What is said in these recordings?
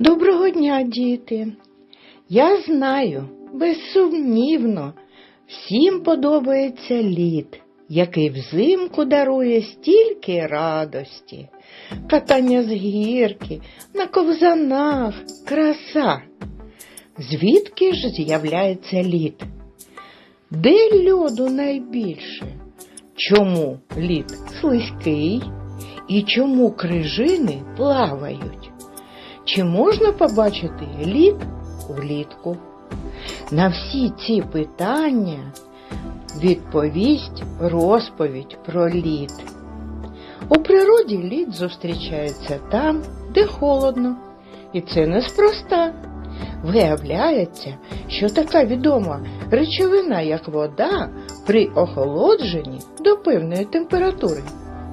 Доброго дня, діти! Я знаю, безсумнівно, всім подобається лід, який взимку дарує стільки радості, катання з гірки, на ковзанах, краса. Звідки ж з'являється лід? Де льоду найбільше? Чому лід слизький? І чому крижини плавають? Чи можна побачити лід влітку? На всі ці питання відповість розповідь про лід. У природі лід зустрічається там, де холодно, і це неспроста. Виявляється, що така відома речовина, як вода, при охолодженні до певної температури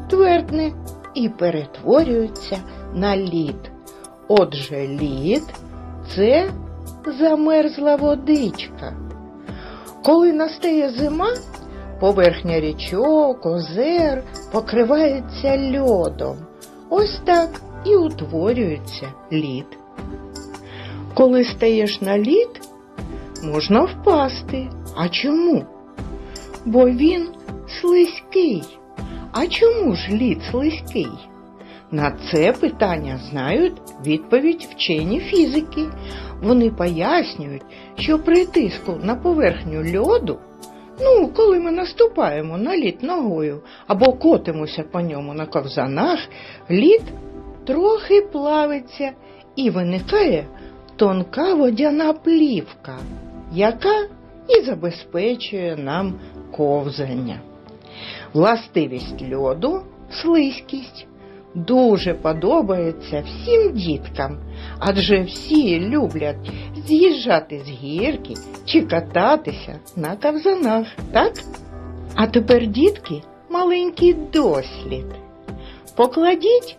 твердне і перетворюється на лід. Отже, лід це замерзла водичка. Коли настає зима, поверхня річок, озер покривається льодом. Ось так і утворюється лід. Коли стаєш на лід, можна впасти. А чому? Бо він слизький. А чому ж лід слизький? На це питання знають відповідь вчені фізики. Вони пояснюють, що при тиску на поверхню льоду, ну, коли ми наступаємо на лід ногою або котимося по ньому на ковзанах, лід трохи плавиться і виникає тонка водяна плівка, яка і забезпечує нам ковзання. Властивість льоду слизькість дуже подобається всім діткам, адже всі люблять з'їжджати з гірки чи кататися на ковзанах, так? А тепер, дітки, маленький дослід. Покладіть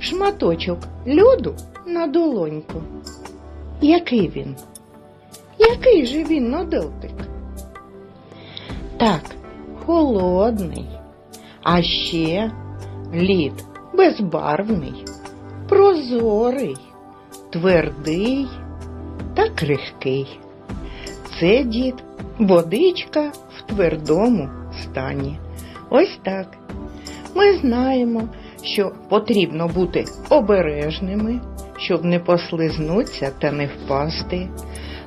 шматочок льоду на долоньку. Який він? Який же він на дотик? Так, холодний. А ще лід безбарвний, прозорий, твердий та крихкий. Це дід водичка в твердому стані. Ось так. Ми знаємо, що потрібно бути обережними, щоб не послизнутися та не впасти.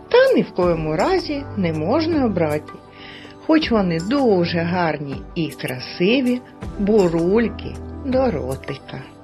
Та ні в коєму разі не можна брати хоч вони дуже гарні і красиві бурульки до.